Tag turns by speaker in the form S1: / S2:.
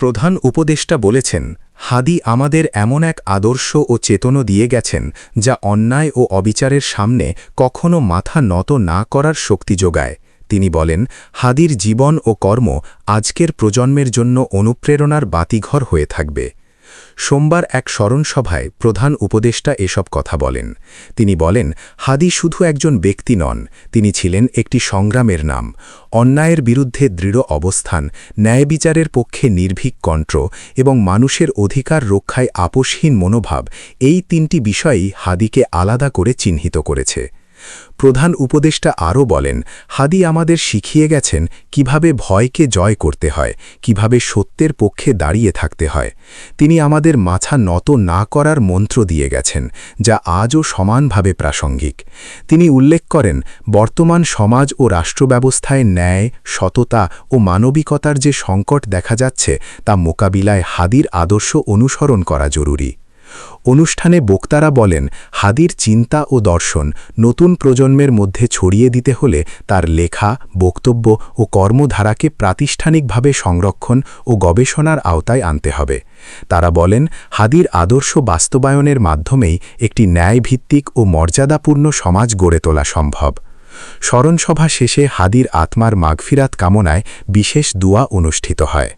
S1: প্রধান উপদেষ্টা বলেছেন, হাদি আমাদের এমন এক আদর্শ ও চেতনা দিয়ে গেছেন, যা অন্যায় ও অবিচারের সামনে কখনো মাথা নত না করার শক্তি যোগায়। তিনি বলেন, হাদির জীবন ও কর্ম আজকের প্রজন্মের জন্য অনুপ্রেরণার বাতিঘর হয়ে থাকবে। সোমবার এক স্মরণসভায় প্রধান উপদেষ্টা এসব কথা বলেন। তিনি বলেন, হাদি শুধু একজন ব্যক্তি নন, তিনি ছিলেন একটি সংগ্রামের নাম। অন্যায়ের বিরুদ্ধে দৃঢ় অবস্থান, ন্যায় বিচারের পক্ষে নির্ভীক কণ্ঠ এবং মানুষের অধিকার রক্ষায় আপোষহীন মনোভাব, এই তিনটি বিষয়ই হাদিকে আলাদা করে চিহ্নিত করেছে। প্রধান উপদেষ্টা আরও বলেন, হাদি আমাদের শিখিয়ে গেছেন কীভাবে ভয়কে জয় করতে হয়, কীভাবে সত্যের পক্ষে দাঁড়িয়ে থাকতে হয়। তিনি আমাদের মাথা নত না করার মন্ত্র দিয়ে গেছেন, যা আজও সমানভাবে প্রাসঙ্গিক। তিনি উল্লেখ করেন, বর্তমান সমাজ ও রাষ্ট্রব্যবস্থায় ন্যায়, সততা ও মানবিকতার যে সংকট দেখা যাচ্ছে, তা মোকাবিলায় হাদির আদর্শ অনুসরণ করা জরুরি। অনুষ্ঠানে বক্তারা বলেন, হাদির চিন্তা ও দর্শন নতুন প্রজন্মের মধ্যে ছড়িয়ে দিতে হলে তার লেখা, বক্তব্য ও কর্মধারাকে প্রাতিষ্ঠানিকভাবে সংরক্ষণ ও গবেষণার আওতায় আনতে হবে। তারা বলেন, হাদির আদর্শ বাস্তবায়নের মাধ্যমেই একটি ন্যায়ভিত্তিক ও মর্যাদাপূর্ণ সমাজ গড়ে তোলা সম্ভব। স্মরণসভা শেষে হাদির আত্মার মাগফিরাত কামনায় বিশেষ দুয়া অনুষ্ঠিত হয়।